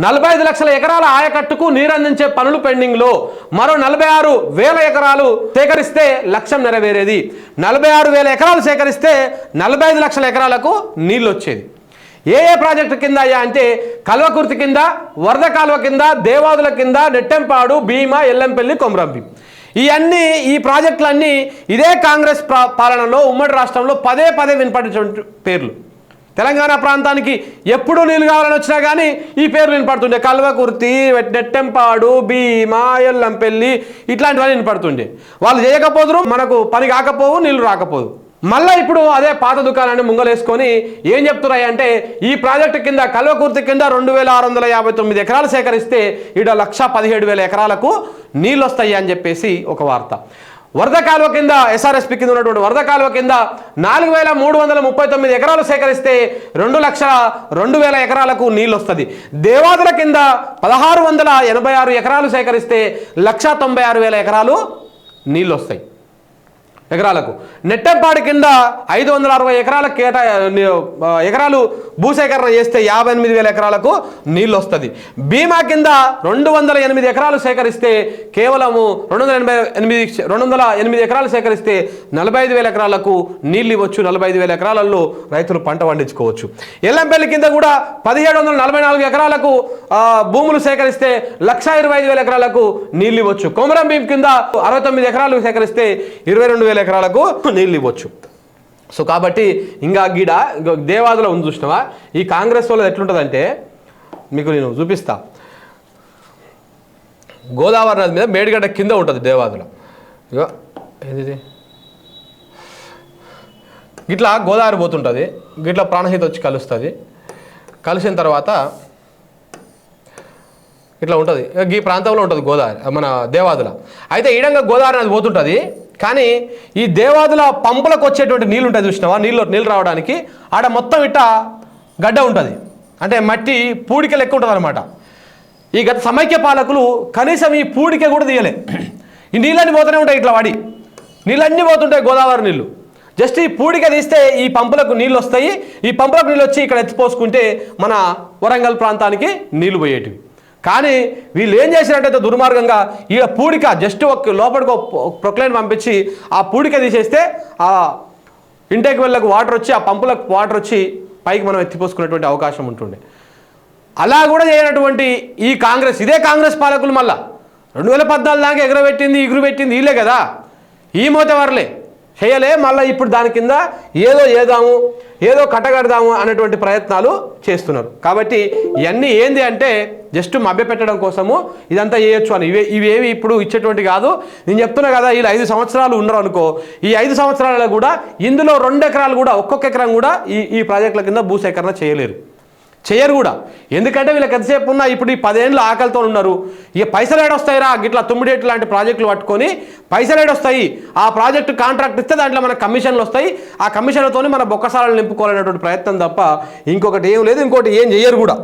నలభై ఐదు లక్షల ఎకరాల ఆయకట్టుకు నీరందించే పనులు పెండింగ్లో. మరో నలభై ఆరు వేల ఎకరాలు సేకరిస్తే లక్ష్యం నెరవేరేది. నలభై ఆరు వేల ఎకరాలు సేకరిస్తే నలభై ఐదు లక్షల ఎకరాలకు నీళ్ళు వచ్చేది ఏ ఏ ప్రాజెక్టు కింద అయ్యా అంటే కల్వకుర్తి కింద వరద కాలువ కింద దేవాదుల కింద నెట్టెంపాడు భీమా ఎల్లంపల్లి కొమరంభీం. ఇవన్నీ ఈ ప్రాజెక్టులన్నీ ఇదే కాంగ్రెస్ పాలనలో ఉమ్మడి రాష్ట్రంలో పదే పదే వినపడేటువంటి పేర్లు. తెలంగాణ ప్రాంతానికి ఎప్పుడు నీళ్ళు కావాలని వచ్చినా కానీ ఈ పేర్లు వినపడుతుండే. కల్వకుర్తి నెట్టెంపాడు భీమా ఎల్లంపల్లి ఇట్లాంటివన్నీ వినపడుతుండే. వాళ్ళు చేయకపోదురు మనకు పని కాకపోవు నీళ్ళు రాకపోదు. మళ్ళీ ఇప్పుడు అదే పాత దుకాణాన్ని ముంగలేసుకొని ఏం చెప్తున్నాయి అంటే ఈ ప్రాజెక్టు కింద కల్వకుర్తి కింద రెండు వేల ఆరు వందల యాభై తొమ్మిది ఎకరాలు సేకరిస్తే ఈడ లక్ష పదిహేడు వేల ఎకరాలకు నీళ్ళు వస్తాయి అని చెప్పేసి ఒక వార్త. వరద కాలువ కింద ఎస్ఆర్ఎస్పి కింద ఉన్నటువంటి వరద కాలువ కింద నాలుగు వేల మూడు వందల ముప్పై తొమ్మిది ఎకరాలు సేకరిస్తే రెండు లక్షల రెండు వేల ఎకరాలకు నీళ్ళు వస్తుంది దేవాదుల కింద పదహారు వందల ఎనభై ఆరు ఎకరాలు సేకరిస్తే లక్ష తొంభై ఆరు వేల ఎకరాలు నీళ్ళు వస్తాయి ఎకరాలకు. నెట్టెంపాడు కింద ఐదు వందల అరవై ఎకరాల కేటా ఎకరాలు భూసేకరణ చేస్తే యాభై ఎనిమిది వేల ఎకరాలకు నీళ్ళు వస్తుంది బీమా కింద రెండు వందల ఎనిమిది ఎకరాలు సేకరిస్తే కేవలము రెండు వందల ఎనభై ఎనిమిది రెండు వందల ఎనిమిది ఎకరాలు సేకరిస్తే నలభై ఐదు వేల ఎకరాలకు నీళ్ళు ఇవ్వచ్చు నలభై ఐదు వేల ఎకరాలలో రైతులు పంట పండించుకోవచ్చు. ఎల్లంపల్లి కింద కూడా పదిహేడు వందల నలభై నాలుగు ఎకరాలకు భూములు సేకరిస్తే లక్ష ఇరవై ఐదు వేల ఎకరాలకు నీళ్ళు ఇవ్వచ్చు కొమరం భీం కింద అరవై తొమ్మిది ఎకరాలు సేకరిస్తే ఇరవై రెండు వేల ఎకరాలకు నీళ్ళు ఇవ్వచ్చు. సో కాబట్టి ఇంకా గీడ ఇంకో దేవాదులో ఉంది చూసినావా? ఈ కాంగ్రెస్ వాళ్ళది ఎట్లుంటుందంటే మీకు నేను చూపిస్తా. గోదావరి నది మీద మేడిగడ్డ కింద ఉంటుంది దేవాదుల. ఇగో ఏది గిట్లా గోదావరి పోతుంటుంది గిట్లా ప్రాణహిత వచ్చి కలుస్తుంది. కలిసిన తర్వాత ఇట్లా ఉంటుంది. ఈ ప్రాంతంలో ఉంటుంది గోదావరి మన దేవాదుల. అయితే ఈడంగా గోదావరి నది పోతుంటుంది కానీ ఈ దేవాదుల పంపులకు వచ్చేటువంటి నీళ్ళు ఉంటుంది చూసినావా? నీళ్ళు నీళ్ళు రావడానికి ఆడ మొత్తం ఇట్ట గడ్డ ఉంటుంది. అంటే మట్టి పూడిక లెక్క ఉంటుంది అనమాట ఈ గత సమైక్య పాలకులు కనీసం ఈ పూడిక కూడా తీయలే. ఈ నీళ్ళన్నీ పోతూనే ఉంటాయి ఇట్లా వాడి. నీళ్ళన్నీ పోతుంటాయి గోదావరి నీళ్ళు. జస్ట్ ఈ పూడిక తీస్తే ఈ పంపులకు నీళ్ళు వస్తాయి. ఈ పంపులకు నీళ్ళు వచ్చి ఇక్కడ ఎత్తిపోసుకుంటే మన వరంగల్ ప్రాంతానికి నీళ్ళు పోయేటివి. కానీ వీళ్ళు ఏం చేసినట్టయితే దుర్మార్గంగా ఈ పూడిక జస్ట్ ఒక లోపలికి ప్రొక్లైన్ పంపించి ఆ పూడిక తీసేస్తే ఆ ఇంటేక్ వెళ్ళకు వాటర్ వచ్చి ఆ పంపులకు వాటర్ వచ్చి పైకి మనం ఎత్తిపోసుకునేటువంటి అవకాశం ఉంటుండే. అలా కూడా చేయనటువంటి ఈ కాంగ్రెస్ ఇదే కాంగ్రెస్ పాలకులు మళ్ళా. రెండు వేల పద్నాలుగు దాకా ఎగరబెట్టింది ఇగురు పెట్టింది వీళ్ళే కదా. ఈ మోతవర్లే. చేయలే మళ్ళీ ఇప్పుడు దాని కింద ఏదో ఏదాము ఏదో కట్టగడదాము అనేటువంటి ప్రయత్నాలు చేస్తున్నారు. కాబట్టి ఇవన్నీ ఏంది అంటే జస్ట్ మభ్యపెట్టడం కోసము ఇదంతా చేయొచ్చు అని. ఇవే ఇవేవి ఇప్పుడు ఇచ్చేటువంటి కాదు. నేను చెప్తున్నా కదా వీళ్ళు ఐదు సంవత్సరాలు ఉన్నారు అనుకో. ఈ ఐదు సంవత్సరాలలో కూడా ఇందులో రెండు ఎకరాలు కూడా ఒక్కొక్క ఎకరం కూడా ఈ ఈ ప్రాజెక్టుల కింద భూసేకరణ చేయలేరు. చేయరు కూడా. ఎందుకంటే వీళ్ళకి ఎంతసేపు ఉన్నా ఇప్పుడు ఈ పదేళ్ళు ఆకలితో ఉన్నారు. ఇక పైసలు ఏడొస్తాయిరా? గిట్లా తుమ్మిడేట్లు లాంటి ప్రాజెక్టులు పట్టుకొని పైసలు ఏడొస్తాయి. ఆ ప్రాజెక్టు కాంట్రాక్ట్ ఇస్తే దాంట్లో మన కమిషన్లు వస్తాయి. ఆ కమిషన్లతోనే మన బొక్కసాలను నింపుకోవాలనేటువంటి ప్రయత్నం తప్ప ఇంకొకటి ఏం లేదు ఇంకోటి ఏం చేయరు కూడా.